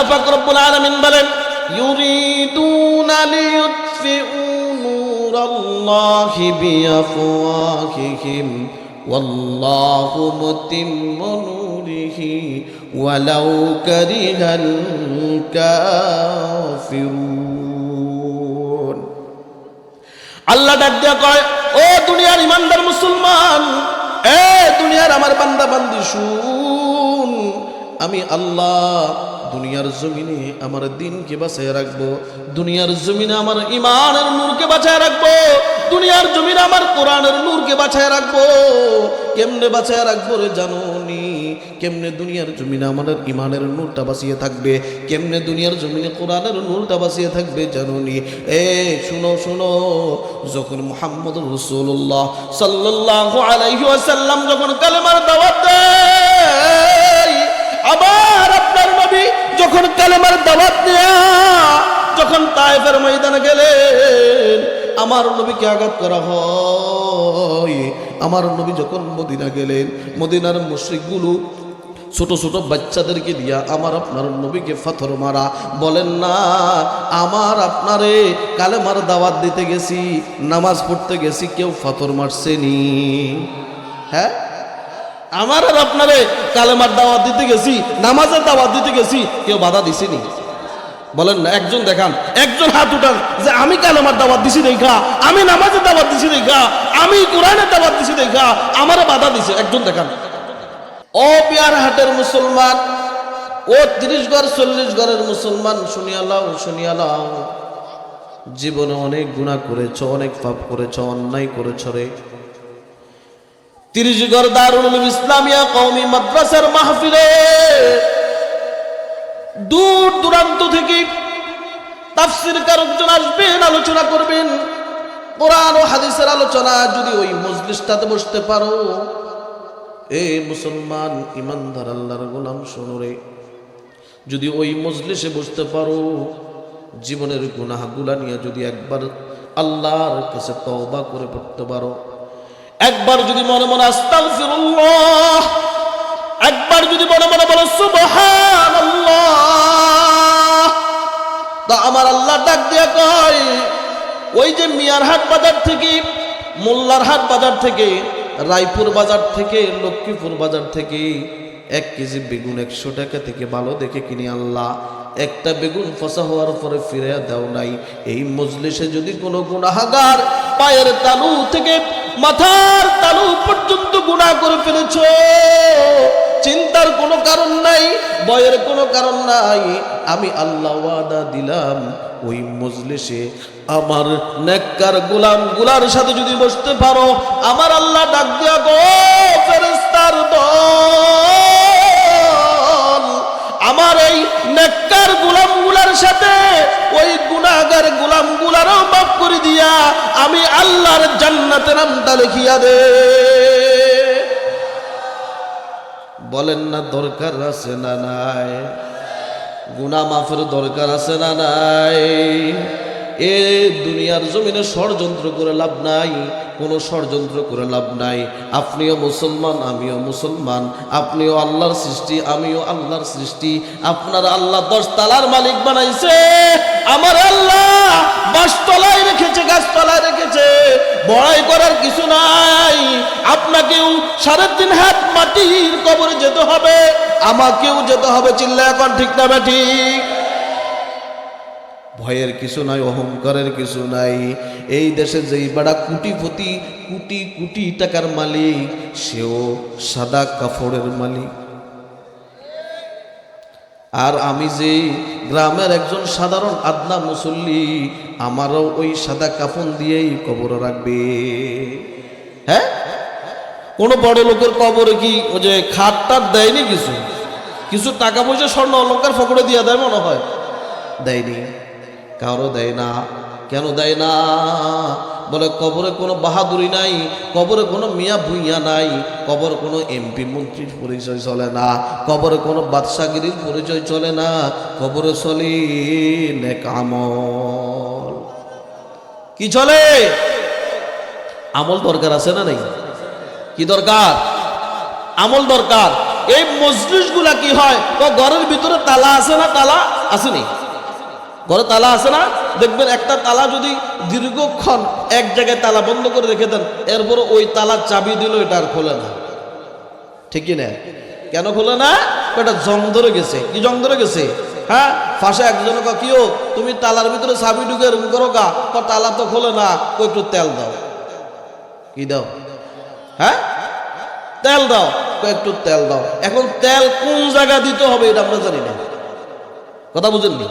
আল্লাহ পাক রব্বুল আলামিন বলেন, ইউরিদুনা লিয়ুতফিউ নূরাল্লাহি বিআফওয়াহিহিম ওয়াল্লাহু মুতিম্মু নূরিহি, ওয়ালাউ কারিহাল কাফিরুন। আল্লাহ ডাক দিয়া কয়, ও দুনিয়ার ইমানদার মুসলমান, এ দুনিয়ার আমার বান্দা বান্দি শুন, আমি আল্লাহ দুনিয়ার জমিনে আমার দিনকে বাঁচায় রাখব, দুনিয়ার জমিনে আমার ইমানের নূরকে বাঁচায় রাখব, দুনিয়ার জমিনে আমার কোরআনের নূরকে বাঁচায় রাখব। কেমনে বাঁচায় রাখব রে জানোনি? কেমনে দুনিয়ার জমিনে আমাদের ইমানের নূরটা বাঁচিয়ে থাকবে? কেমনে দুনিয়ার জমিনে কোরআনের নূরটা বাঁচিয়ে থাকবে জানোনি? এ, শুনো শুনো, যখন মুহাম্মদ রসুল্লাহ সাল্লাল্লাহু আলাইহি ওয়াসাল্লাম যখন কালেমার দাওয়াত আবার আপনার নবী যখন কালেমার দাওয়াত যখন তায়েফের ময়দানে গেলেন, আমার নবীকে আঘাত করা হয়। আমার নবী যখন মদিনা গেলেন, মদিনার মুশ্রিকগুলো ছোট ছোট বাচ্চাদেরকে দিয়া আমার আপনার নবীকে পাথর মারা। বলেন না, আমার আপনারে কালেমার দাওয়াত দিতে গেছি, নামাজ পড়তে গেছি, কেউ পাথর মারছেনি হ্যাঁ? আমার আর আপনারে কালেমার দাওয়াত দিতে গেছি, নামাজের দাওয়াত দিতে গেছি, কেউ বাধা দিছেনি। বলেন না, একজন দেখান, একজন হাত উঠান যে আমি কালেমার দাওয়াত দিছি দেখা, আমি নামাজের দাওয়াত দিছি দেখা, আমি কোরআনের দাওয়াত দিছি দেখা আমারে বাধা দিছে। একজন দেখান। ও বিয়ার হাটের মুসলমান, ও তিরিশ ঘর, চল্লিশ ঘরের মুসলমান শুনিয়ালাও শুনিয়ালাও জীবনে অনেক গুণা করেছ, অনেক পাপ করেছ, অন্যায় করেছ রে। তিরিশ ঘর দারুল ইসলামিয়া কওমি মাদ্রাসার মাহফিলে দূর দূরান্ত থেকে তাফসির কারকজন আসবেন, আলোচনা করবেন। কোরআন ও হাদিসের আলোচনা যদি ওই মজলিসটাতে বসতে পারো। এ মুসলমান ইমানদার আল্লাহর গোলাম, শোনো রে। যদি ওই মজলিসে বসতে পারো, জীবনের গুনাহগুলা নিয়ে যদি একবার আল্লাহর কাছে তওবা করে পড়তে পারো। একবার যদি মনে মনে আস্তাগফিরুল্লাহ, একবার যদি মনে মনে বলো সুবহানাল্লাহ, তা আমার আল্লাহ ডাক দিয়া কয়, ওই যে মিয়ার হাট বাজার থেকে, মোল্লার হাট বাজার থেকে, রায়পুর বাজার থেকে, লক্ষ্মীপুর বাজার থেকে, এক কেজি বেগুন একশো টাকা থেকে ভালো দেখে কিনে আল্লাহ। একটা বেগুন ফসা হওয়ার পরে ফিরে দাও নাই। এই মজলিসে যদি কোনো গুণাহাগার পায়ের তালু থেকে মাথার তালু পর্যন্ত গুণা করে ফেলেছ, চিন্তার কোনো কারণ নাই, ভয়ের কোনো কারণ নাই, আমি আল্লাহ ওয়াদা দিলাম, ওই মজলিসে আমার নেককার গোলামগুলার সাথে যদি বসতে পারো, আমার আল্লাহ ডাক দিয়া গো ফেরেস্তার দল। আমার এই নেককার গোলামগুলার সাথে, ওই গুনাগার গোলাম গুলারও মাফ করে দিয়া আমি আল্লাহর জান্নাতের নামটা লিখিয়া দে। বলেন না দরকার আছে না নাই? গুনা মাফের দরকার আছে না নাই? এ দুনিয়ার জমিনে ষড়যন্ত্র করে লাভ নাই। কোনো ষড়যন্ত্র করে লাভ নাই। আপনিও মুসলমান, আমিও মুসলমান। আপনিও আল্লাহর সৃষ্টি, আমিও আল্লাহর সৃষ্টি। আপনার আল্লাহ দশ তালার মালিক বানাইছে। আমার আল্লাহ বাসতলায় রেখেছে গাছতলায় রেখেছে। বড়াই করার কিছু নাই। আপনাকেও সাড়ে তিন হাত মাটির কবরে যেতে হবে। আমাকেও যেতে হবে চিল্লা এখন ঠিক না ঠিক? ভয়ের কিছু নাই, অহংকারের কিছু নাই। এই দেশে যেই বেড়া কুটিপতি, কোটি কোটি টাকার মালিক, সেও সাদা কাপড়ের মালিক। আর আমি যে গ্রামের একজন সাধারণ আদনা মুসল্লি, আমারও ওই সাদা কাফন দিয়েই কবর রাখবে। হ্যাঁ? কোনো বড় লোকের কবরে কি ওই যে খাট টাট দেয়নি কিছু? কিছু টাকা পয়সা, স্বর্ণ অলঙ্কার ফকরে দিয়ে দেয় মনে হয়? দেয়নি। কারও দেয় না। কেন দেয় না? বলে, কবরে কোনো বাহাদুরি নাই, কবরে কোনো মিয়া ভুইয়া নাই, কবর কোনো এমপি মন্ত্রীর পরিচয় চলে না, কবরে কোনো বাদশাগিরির পরিচয় চলে না, কবরে চলে আমল। কি চলে? আমল দরকার আছে না নেই? কি দরকার? আমল দরকার। এই মজলিসগুলা কি হয়? তো ঘরের ভিতরে তালা আছে না তালা? আসেনি ঘরে তালা আছে না? দেখবেন একটা তালা যদি দীর্ঘক্ষণ এক জায়গায় তালা বন্ধ করে রেখে দেন এরপরে ওই তালা চাবি দিল এটা আর খোলে না। ঠিক কি না কেন খোলে না? এটা জং ধরে গেছে। কি জং ধরে গেছে? হ্যাঁ? ফাঁসে একজন কিও তুমি তালার ভিতরে চাবি ঢুকে রুম করো গা? তালা তো খোলে না। কই একটু তেল দাও। কি দাও? হ্যাঁ? তেল দাও। একটু তেল দাও। এখন তেল কোন জায়গা দিতে হবে এটা আমরা জানি না। কথা বুঝেননি?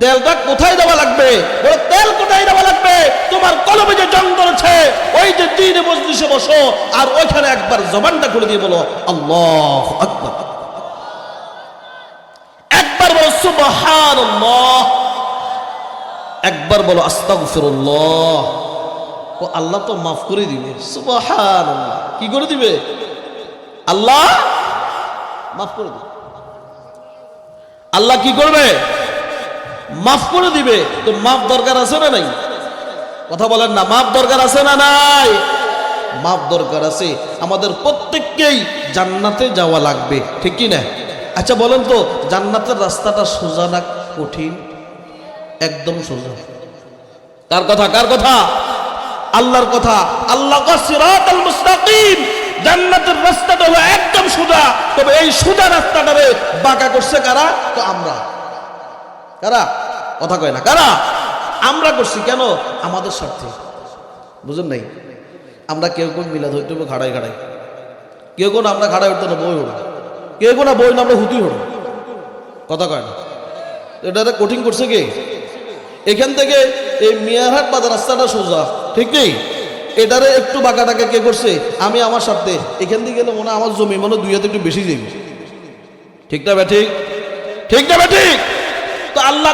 তেলটা কোথায় দেওয়া লাগবে? বলে, তেল কোথায় দেওয়া লাগবে? তোমার কলমে যে জং ধরেছে, ওই যে দিনে মজলিসে বসো, আর ওইখানে একবার জবানটা খুলে দিয়ে বলো, আল্লাহ আকবার। একবার বলো, সুবহানাল্লাহ। একবার বলো, আস্তাগফিরুল্লাহ। ও, আল্লাহ তো মাফ করে দিবে। সুবহানাল্লাহ। কি করে দিবে? আল্লাহ মাফ করে দিবে। আল্লাহ কি করবে? মাফ করে দিবে। তো মাফ দরকার আছে না নাই? কথা বলেন না, মাফ দরকার আছে না নাই? মাফ দরকার আছে। আমাদের প্রত্যেককেই জান্নাতে যাওয়া লাগবে, ঠিক কি না? আচ্ছা বলেন তো, জান্নাতের রাস্তাটা সোজা না কঠিন? একদম সোজা। কার কথা কার কথা? আল্লাহর কথা। আল্লাহ মুস্তাকিম। জান্নাতের রাস্তাটা হলো একদম সোজা। তবে এই সোজা রাস্তাটারে বাঁকা করছে কারা? তো আমরা। কারা? কথা কয় না, কারা? আমরা করছি কেন? আমাদের স্বার্থে। বুঝুন নাই? আমরা কেউ কোন মিলাদ হইতে হবে ঘাড়াই ঘাড়াই কেউ কোন আমরা ঘাড়াই উঠতে না বই হড়ো কেউ কোন বই না আমরা হুতি হড়ো কথা কয় না? এটা কঠিন করছে কে? এখান থেকে এই মিয়ারহাট বাজার রাস্তাটা সোজা। ঠিক নেই? এটারে একটু বাঁকা বাঁকাটাকে কে করছে? আমি আমার স্বার্থে। এখান থেকে গেলে মনে আমার জমি মনে দুই হাতে একটু বেশি যাবে ঠিক না বে ঠিক? না বে ঠিক? তো আল্লাহ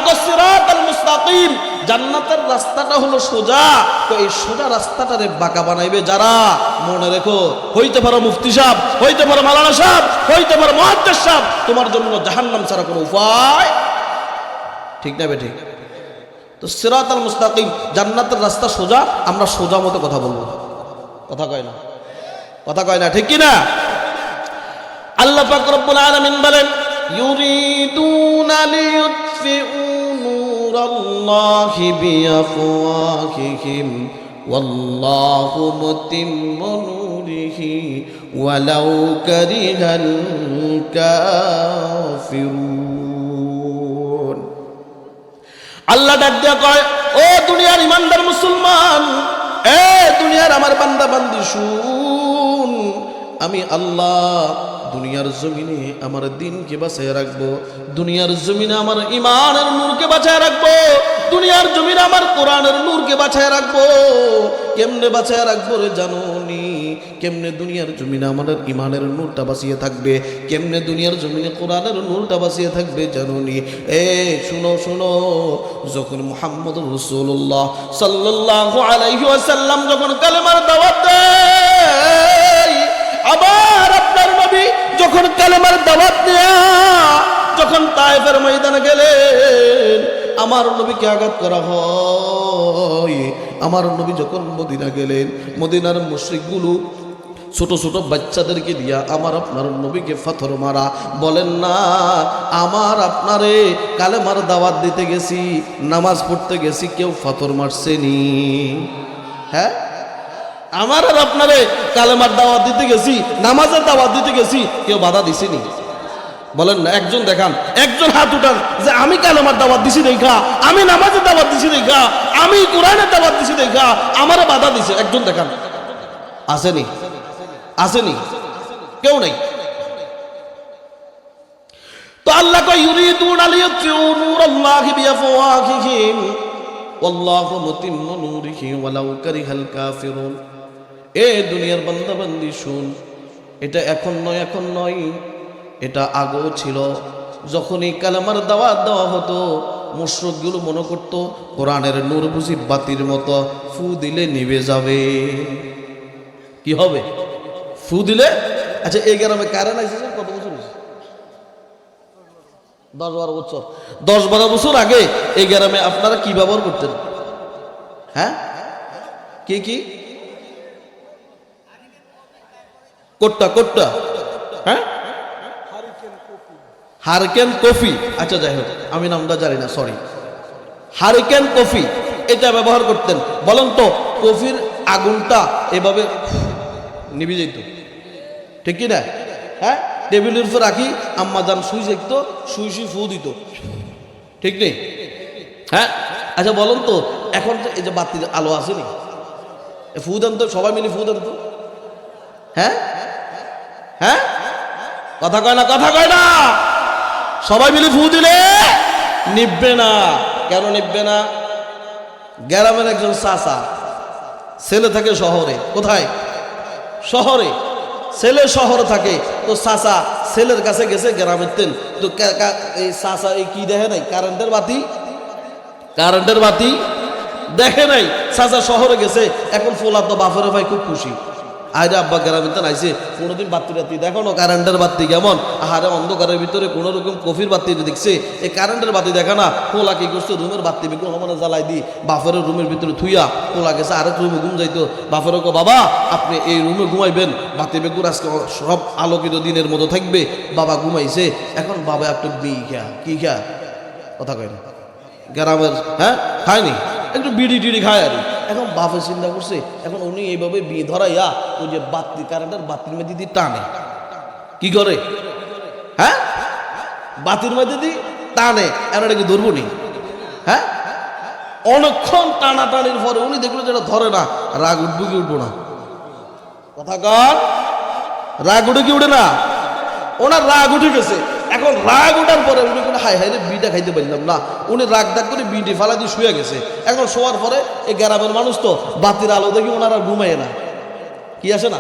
মুস্তাকিম, জান্নাতের রাস্তাটা হলো সোজা। তো এই সোজা রাস্তাটারে বাঁকা বানাইবে যারা? মনে রেখো, হইতে পারো মুফতি সাহেব, হইতে পারো মালানা সাহেব, হইতে পারো মহাদ্দেশ সাহেব। তোমার জন্য জাহান্নাম ছাড়া কোনো উপায় ঠিক না বে ঠিক তো সিরাতাল মুস্তাকিম, জান্নাতের রাস্তা সোজা, আমরা সোজা মতো কথা বলব। কথা কয় না? কথা কয় না, ঠিক কি না? আল্লাহ পাক রব্বুল আলামিন বলেন ইউরিদুনা লিয়ুতফিউ নূরাল্লাহি বিআফওয়াহিহিম ওয়াল্লাহু মুতিম্মু নূরিহি ওয়ালাউ কারিহাল কাফিরুন আল্লাহ ডাক দিয়া কয়, ও দুনিয়ার ইমানদার মুসলমান, এ দুনিয়ার আমার বান্দা বান্দি শুন আমি আল্লাহ, দুনিয়ার জমিনে আমার দিনকে বাঁচায় রাখব, দুনিয়ার জমিনে আমার ইমানের নূরকে বাঁচায় রাখব, দুনিয়ার জমিনে আমার কোরআনের নূরকে বাঁচায় রাখব। কেমনে বাঁচায় রাখব রে জানোনি? কেমনে দুনিয়ার জমিনে আমাদের ইমানের নূরটা বাঁচিয়ে থাকবে? কেমনে দুনিয়ার জমিনে কোরআনের নূরটা বাঁচিয়ে থাকবে জানোনি? এ, শুনো শুনো, যখন মুহাম্মদ রসুল্লাহ সাল্লাল্লাহু আলাইহি ওয়াসাল্লাম যখন কালেমার দাওয়াত দেয় আবার আপনার নবী যখন কালেমার দাওয়াত দেয়া, যখন তায়েফের ময়দানে গেলেন, আমার নবীকে আঘাত করা হয়। আমার নবী যখন মদিনা গেলেন, মদিনার মুশ্রিকগুলো ছোট ছোট বাচ্চাদেরকে দিয়া আমার আপনার নবীকে পাথর মারা। বলেন না, আমার আপনারে কালেমার দাওয়াত দিতে গেছি, নামাজ পড়তে গেছি, কেউ পাথর মারছেনি হ্যাঁ? আমার আর আপনারে কালেমার দাওয়াত দিতে গেছি, নামাজের দাওয়াত দিতে গেছি, কেউ বাধা দিছেনি। বলেন না, একজন দেখান, একজন হাত উঠান যে আমি কালেমার দাওয়াত দিছি দেখা, আমি নামাজের দাওয়াত দিছি দেখা, আমি কোরআনের দাওয়াত দিছি দেখা আমারে বাধা দিছে। একজন দেখান। আসেনি। আসেনি। কেউ নেই। তো আল্লাহ কয়, ইউরিদুন আলিয়াতিউ নূরাল্লাহি বিআফওয়াহিহিম ওয়াল্লাহু মুতিম্মু নূরিহি ওয়ালাউ কারিহাল কাফিরুন। এ দুনিয়ার বান্দা বান্দি শুন। এটা এখন নয় এখন নয়। এটা আগেও ছিল। যখন এই কালামার দাওয়াত দেওয়া হতো, মুশ্রকগুলো মনে করতো, কোরআনের নূর বুঝি বাতির মতো, ফু দিলে নিভে যাবে। কি হবে? ফু দিলে? আচ্ছা এই গ্রামে কারেন্ট আইসে কত বছর দশ বারো বছর। দশ বারো বছর আগে এই গ্রামে আপনারা কি ব্যবহার করতেন? হ্যাঁ? কি কি? কোট্টা কোট্টা। হ্যাঁ? হারকেন কফি। আচ্ছা যাই হোক, আমি নামটা জানি না সরি হারিকেন কফি, এটা ব্যবহার করতেন। বলেন তো, কফির আগুনটা এভাবে নিভে যেত। ঠিক কি না? হ্যাঁ? টেবিলের উপর রাখি, আম্মা যান সুই দেখতো সুই সুই ফু দিত। ঠিক নেই? হ্যাঁ? আচ্ছা বলুন তো, এখন যে এই যে বাতির আলো আসেনি ফু দেন তো, সবাই মিলে ফু দেন তো। হ্যাঁ? হ্যাঁ? কথা কয় না, কথা কয় না। সবাই মিলে ফু দিলে নিববে না। কেন নিববে না? গ্রামের একজন চাচা, ছেলে থাকে শহরে। কোথায়? শহরে। ছেলে শহরে থাকে। তো চাচা ছেলের কাছে গেছে গ্রামের তেল। তো এই চাচা এই কি দেখে নাই? কারেন্টের বাতি? কারেন্টের বাতি দেখে নাই? চাচা শহরে গেছে। এখন ফোলা তো বাফের ভাই খুব খুশি। আরে আব্বা গ্রামের তেন আইসে কোনোদিন বাতি রাতি দেখো না কারেন্টের বাতি কেমন? আহারে অন্ধকারের ভিতরে কোনো রকম কফির বাতি দেখছে। এই কারেন্টের বাতি দেখা না পোলা কি করছে? রুমের বাতি বিকুল মানে জ্বালাই দি বাফের রুমের ভিতরে থুইয়া পোলা গেছে, আরেক রুমে ঘুম যাইতো। বাফের কো বাবা, আপনি এই রুমে ঘুমাইবেন, বাতি বেগুর আজকে সব আলোকিত দিনের মতো থাকবে। বাবা ঘুমাইছে, এখন বাবা একটু বি খা, কি খা? কথা কয় না। গ্রামের হ্যাঁ খায়নি? একটু বিড়ি টিড়ি খায় আর। এখন বাপে চিন্তা করছে, এখন উনি এইভাবে বিয়ে ধরাইয়া ওই যে বাতি কারেন্টের বাতির মধ্যে দিয়ে টানে। কি করে? হ্যাঁ? বাতির মধ্যে দিয়ে টানে, এখন এটা কি ধরবো নি? হ্যাঁ? অনেকক্ষণ টানা টানির পরে উনি দেখল যেটা ধরে না, রাগ উঠবো কি উঠবো না? কথা কর রাগ উঠে কি উঠে না? ওনার রাগ উঠে গেছে। এখন রাগ ওঠার পরে উনি কোনো হাই হাই রে বিটা খাইতে পারলাম না। উনি রাগ দাগ করে বিটি ফালা দিয়ে শুয়ে গেছে। এখন শোয়ার পরে এই গ্রামের মানুষ তো বাতির আলো দেখি ওনার আর ঘুমায় না। কি আসে না?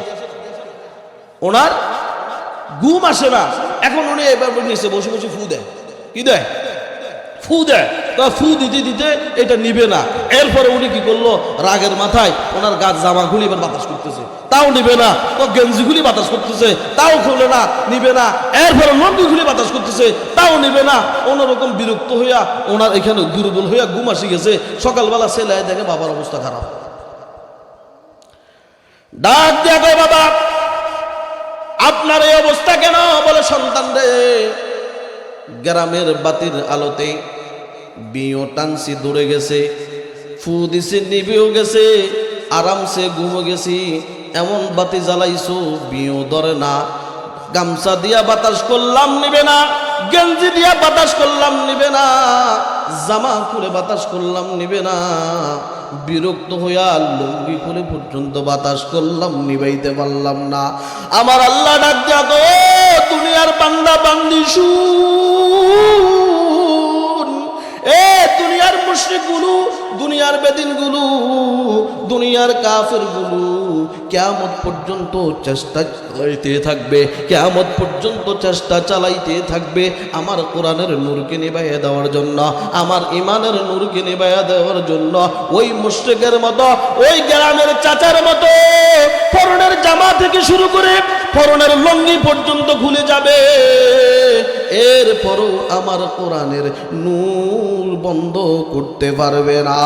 ওনার ঘুম আসে না। এখন উনি এবার নিচে বসে বসে ফু দেয়। কি দেয়? ফু দেয় তা ফু দিতে দিতে এটা নিবে না। এরপরে উনি কি করল? রাগের মাথায় ওনার গাছ জামা খুলে এবার বাতাস করতেছে। তাও নিবে না। তো গেঞ্জি খুলে বাতাস করতেছে। তাও খুলে না, নিবে না। এরপরে খুলে বাতাস করতেছে। তাও নিবে না। অন্যরকম বিরক্ত হইয়া ওনার এখানে দুর্বল হইয়া ঘুম আসি গেছে। সকালবেলা ছেলে দেখে বাবার অবস্থা খারাপ। ডাক কয়, বাবা, আপনার এই অবস্থা কেন? বলে, সন্তান রে গ্রামের বাতির আলোতে বিও টানছি দূরে গেছে ফু দিছে নিবেও গেছে, আরামসে ঘুমো গেছি, এমন বাতি জ্বালাইছো বিও ধরে না। গামছা দিয়া বাতাস করলাম নিবে না, গেঞ্জি দিয়া বাতাস করলাম নিবে না, জামা খুলে বাতাস করলাম নিবে না। বিরক্ত হইয়া লুঙ্গি খুলে পর্যন্ত বাতাস করলাম, নিবাইতে পারলাম না। আমার আল্লাহ ডাক দিয়া দুনিয়ার বান্দা শুন। এ দুনিয়ার মুশরিকগুলো দুনিয়ার বেদিনগুলো দুনিয়ার কাফেরগুলো কেমন পর্যন্ত চেষ্টা চালাইতে থাকবে কেমন পর্যন্ত চেষ্টা চালাইতে থাকবে আমার কোরআনের নূরকে নিবাইয়া দেওয়ার জন্য, আমার ইমানের নূরকে নিবাইয়া দেওয়ার জন্য। ওই মুশরিকের মতো, ওই গ্রামের চাচার মতো ফরনের জামা থেকে শুরু করে ফরনের লঙ্গি পর্যন্ত খুলে যাবে। এরপরও আমার কোরআনের নূর বন্ধ করতে পারবে না।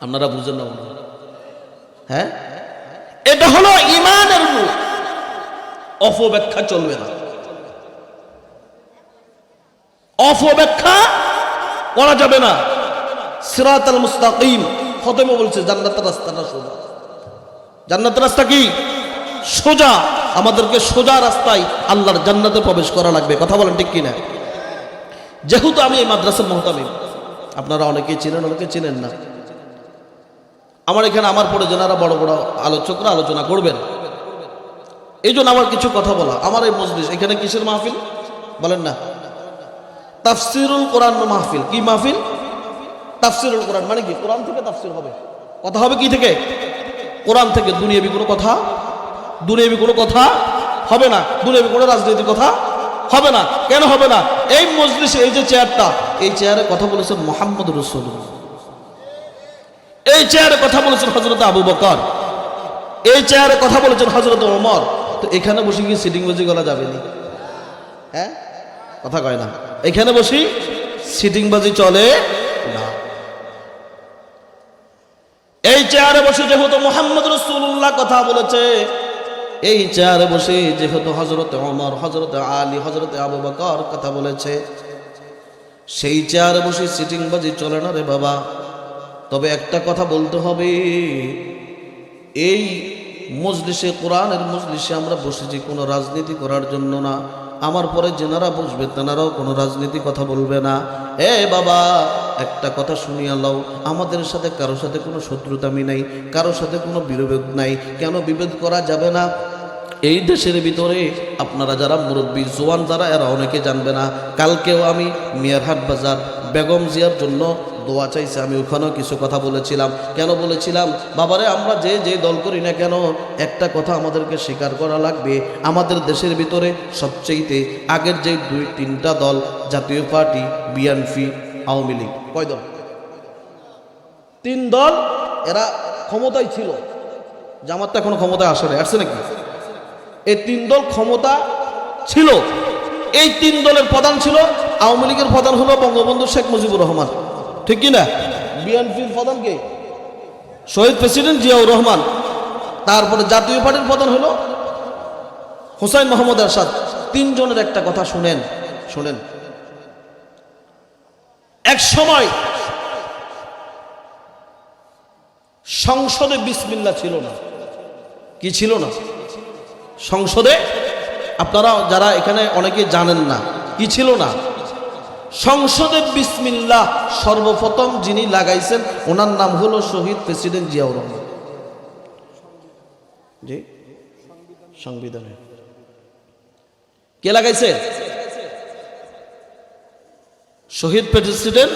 আপনারা বুঝেন না হ্যাঁ? এটা হলো ইমানের নূর অপব্যাখ্যা চলবে না। অপব্যাখ্যা করা যাবে না। সিরাত আল মুস্তাকিম। ফতেমা বলছে জান্নাতের রাস্তাটা সোজা। জান্নাতের রাস্তা কি? সোজা। আমাদেরকে সোজা রাস্তায় আল্লাহর জান্নাতে প্রবেশ করা লাগবে। কথা বলেন ঠিক কিনা? যেহেতু আমি এই মাদ্রাসার মহতামিম। আপনারা অনেকেই চেনেন, অনেকে চেনেন না। আমার এখানে আমার পরে যারা বড় বড় আলোচকরা আলোচনা করবেন। এই জন্য আমার কিছু কথা বলা। আমার এই মজলিস, এখানে কিসের মাহফিল? বলেন না। তাফসিরুল কোরআন মাহফিল। কি মাহফিল? তাফসিরুল কোরআন। মানে কি? কোরআন থেকে তাফসির হবে। কথা হবে কি থেকে? কোরআন থেকে। দুনিয়াবি কোনো কথা? দুনিয়াবি কোনো কথা? হবে না। দুনিয়াবি কোনো রাজনীতির কথা? হবে না। কেন হবে না? এই মজলিসে, এই যে চেয়ারটা এই চেয়ারে কথা বলেছেন মোহাম্মদ রসুল্লাহ এই চেয়ারে কথা বলেছেন হজরত আবু বকর। এই চেয়ারে কথা বলেছেন হজরত ওমর। তো এখানে বসে কি সিটিং বাজি করা যাবে না? হ্যাঁ? কথা কয় না। এখানে বসি সিটিং বাজি চলে না। এই চেয়ারে বসে যেহেতু মোহাম্মদ রসুল্লাহ কথা বলেছে এই চেয়ারে বসে যেহেতু হজরত অমর হজরত আলী হজরত আবু বকর কথা বলেছে, সেই চেয়ারে বসে সিটিং বাজি চলে না রে বাবা। তবে একটা কথা বলতে হবে, এই মজলিসে, কোরআনের মজলিসে আমরা বসেছি কোনো রাজনীতি করার জন্য না। আমার পরে যেনারা বসবে তেনারাও কোনো রাজনীতি কথা বলবে না। এ বাবা, একটা কথা শুনিয়া লও, আমাদের সাথে কারোর সাথে কোনো শত্রুতামি নাই কারোর সাথে কোনো বিরোধ নাই। কেন বিভেদ করা যাবে না? এই দেশের ভিতরে আপনারা যারা মুরব্বী, জোয়ান যারা, এরা অনেকে জানবে না। কালকেও আমি মিয়ারহাট বাজার বেগম জিয়ার জন্য দোয়া চাইছে। আমি ওখানেও কিছু কথা বলেছিলাম। কেন বলেছিলাম? বাবারে, আমরা যে যে দল করি না কেন, একটা কথা আমাদেরকে স্বীকার করা লাগবে। আমাদের দেশের ভিতরে সবচেয়েতে আগের যে দুই, তিনটা দল, জাতীয় পার্টি, বিএনপি, আওয়ামী লীগ। কয় দল? তিন দল, এরা ক্ষমতায় ছিল। জামাত তো এখনও ক্ষমতায় আসে আসছে নাকি? এই তিন দল ক্ষমতা ছিল। এই তিন দলের প্রধান ছিল আওয়ামী লীগের প্রধান হলো বঙ্গবন্ধু শেখ মুজিবুর রহমান। ঠিক কি না? বিএনপির প্রধান কে? শহীদ প্রেসিডেন্ট জিয়াউর রহমান। তারপরে জাতীয় পার্টির প্রধান হলো হোসাইন মোহাম্মদ এরশাদ তিনজনের একটা কথা শুনেন শুনেন। এক সময় সংসদে বিসমিল্লা ছিল না। কি ছিল না? সংসদে? আপনারা যারা এখানে অনেকে জানেন না, কি ছিল না? সংসদে বিসমিল্লাহ, সর্বপ্রথম যিনি লাগাইছেন, ওনার নাম হলো শহীদ প্রেসিডেন্ট জিয়াউর রহমান। জি? সংবিধানে কে লাগাইছে? শহীদ প্রেসিডেন্ট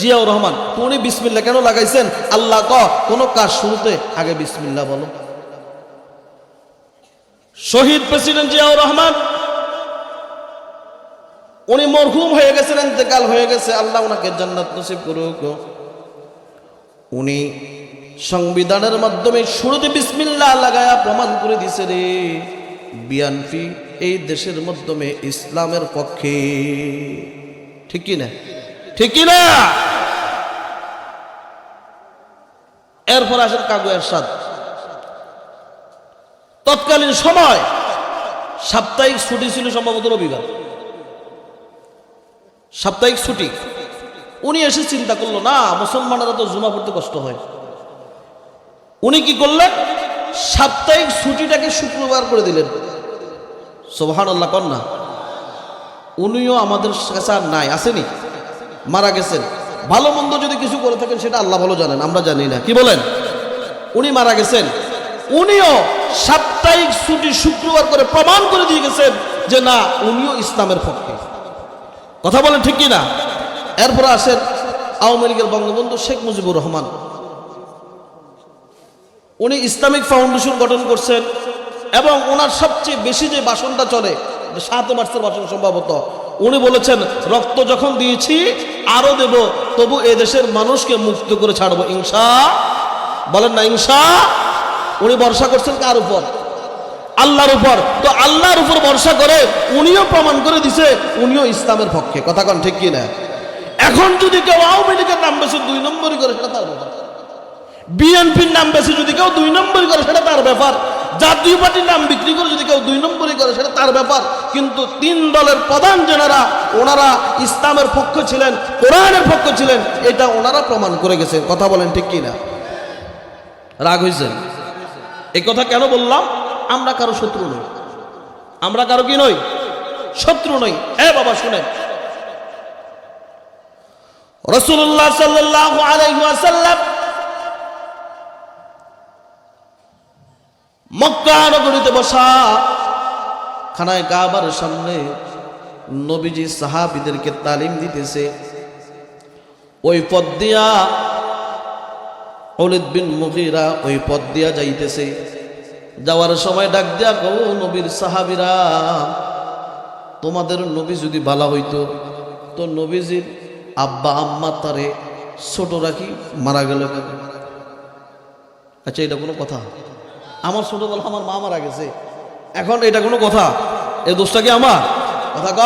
জিয়াউর রহমান। উনি বিসমিল্লা কেন লাগাইছেন? আল্লাহ ক, কোন কাজ শুরুতে আগে বিসমিল্লা বলো। শহীদ প্রেসিডেন্ট জিয়াউর রহমান, উনি মরহুম হয়ে গেছেন, ইন্তেকাল হয়ে গেছে, আল্লাহ ওনাকে জান্নাত নসিব করুক। উনি সংবিধানের মাধ্যমে শুরুতে বিসমিল্লাহ লাগায়া প্রমাণ করে দিছে রে বিএনপি এই দেশের মাধ্যমে ইসলামের পক্ষে। ঠিক কি না? ঠিক কি না? এরপর আসেন কাগু এরশাদ। তৎকালীন সময় সাপ্তাহিক ছুটি ছিল সম্ভবত রবিবার। সাপ্তাহিক ছুটি। উনি এসে চিন্তা করল, না, মুসলমানেরা তো জুমা পড়তে কষ্ট হয়। উনি কি করলেন? সাপ্তাহিক ছুটিটাকে শুক্রবার করে দিলেন। সোহান আল্লাহ কন্যা উনিও আমাদের কাছে আর নাই, আসেনি, মারা গেছেন। ভালো মন্দ যদি কিছু করে থাকেন, সেটা আল্লাহ ভালো জানেন, আমরা জানি না। কি বলেন? উনি মারা গেছেন। উনিও সাপ্তাহিক ছুটি শুক্রবার করে প্রমাণ করে দিয়ে গেছেন যে না, উনিও ইসলামের পক্ষে। কথা বলেন ঠিক না এরপর আসেন আওয়ামী লীগের বঙ্গবন্ধু শেখ মুজিবুর রহমান। উনি ইসলামিক ফাউন্ডেশন গঠন করছেন এবং ওনার সবচেয়ে বেশি যে বাসনটা চলে সাত মার্চের বাসন সম্ভবত, উনি বলেছেন, রক্ত যখন দিয়েছি, আরও দেব, তবু এদেশের মানুষকে মুক্ত করে ছাড়বো ইংসা বলেন না ইংসা উনি ভরসা করছেন কার উপর? আল্লাহর উপর। তো আল্লাহর উপর ভরসা করে উনিও প্রমাণ করে দিছে, উনিও ইসলামের পক্ষে। কথা কন ঠিক কি না এখন যদি কেউ আওয়ামী লীগের নাম বেশি দুই নম্বরই করে, সেটা তার ব্যাপার। বিএনপির নাম বেশি যদি কেউ দুই নম্বরই করে, সেটা তার ব্যাপার। জাতীয় পার্টির নাম বিক্রি করে যদি কেউ দুই নম্বরই করে, সেটা তার ব্যাপার। কিন্তু তিন দলের প্রধান যেনারা, ওনারা ইসলামের পক্ষ ছিলেন, কোরআনের পক্ষ ছিলেন, এটা ওনারা প্রমাণ করে গেছে কথা বলেন ঠিক কি না রাগ হয়েছেন এই কথা কেন বললাম? আমরা কারও শত্রু নই। আমরা কারও কি নই? শত্রু নই। এ বাবা, শুনেন। রসুল্লাহ সাল্লাহ আলাইসাল্লাম মক্কা নগরীতে বসা খানায় কাবার সামনে নবীজি সাহাবিদেরকে তালিম দিতেছে। ওই পদ অলিদ বিন মুগিরা ওই পদ দিয়া যাইতেছে। যাওয়ার সময় ডাক দিয়া কো নবীর সাহাবিরা, তোমাদের নবী যদি বালা হইতো, তো নবীজির আব্বা, আম্মা তারে ছোট রাখি মারা গেল আচ্ছা এটা কোনো কথা? আমার ছোটবেলা আমার মা মারা গেছে। এখন এটা কোনো কথা? এ দোষটা কি আমার? কথা ক।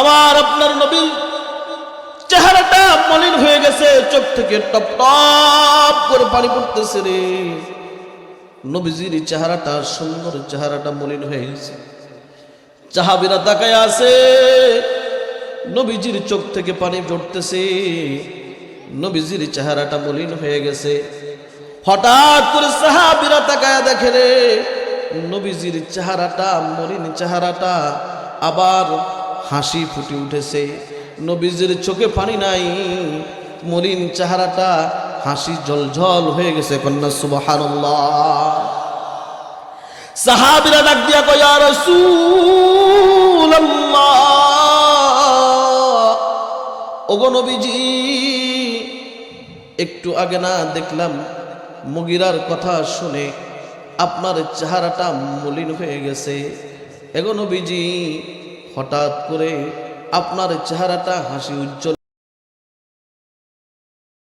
আমার আপনার নবীর চেহারাটা মলিন হয়ে গেছে, চোখ থেকে টপ টপ করে পানি পড়তেছে রে। নবীজির চেহারাটা, সুন্দর চেহারাটা মলিন হয়ে গেছে। চাহাবিরা তাকায় আছে, নবীজির চোখ থেকে পানি পড়তেছে, নবীজির চেহারাটা মলিন হয়ে গেছে। হঠাৎ করে সাহাবিরা তাকায় দেখে রে, নবীজির চেহারাটা, মলিন চেহারাটা আবার হাসি ফুটে উঠেছে। নবীজির চোখে পানি নাই। মলিন চেহারাটা হাসি জলঝল হয়ে গেছে, কন্যা সুবহানাল্লাহ। সাহাবিরা ডাক দিয়া কয় ওগো নবীজি, একটু আগে না দেখলাম মুগিরার কথা শুনে আপনার চেহারাটা মলিন হয়ে গেছে। এগো নবীজি, হঠাৎ করে আপনার চেহারাটা হাসি উজ্জ্বল